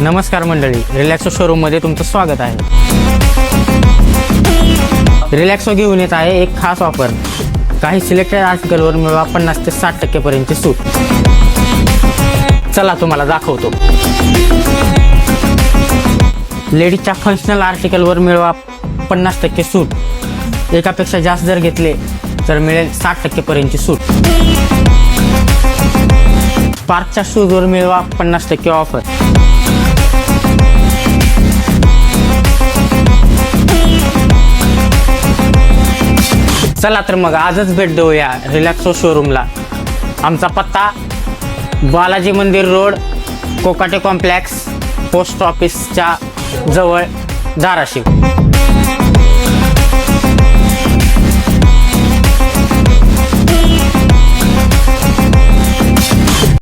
नमस्कार मंडळी रिलॅक्सो शोरूममध्ये तुमचं स्वागत आहे. रिलॅक्सो घेऊन येत आहे एक खास ऑफर काही सिलेक्टेड आर्टिकलवर मिळवा पन्नास ते साठ टक्केपर्यंतची सूट. चला तुम्हाला दाखवतो. लेडीजच्या फंक्शनल आर्टिकलवर मिळवा पन्नास टक्के सूट. एकापेक्षा जास्त जर घेतले तर मिळेल साठ टक्केपर्यंतची सूट. पार्कच्या शूजवर मिळवा पन्नास टक्के ऑफर चला तर मग आजच भेट देऊया रिलॅक्सो शोरूमला आमचा पत्ता बालाजी मंदिर रोड कोकाटे कॉम्प्लेक्स पोस्ट ऑफिसच्या जवळ धाराशिव.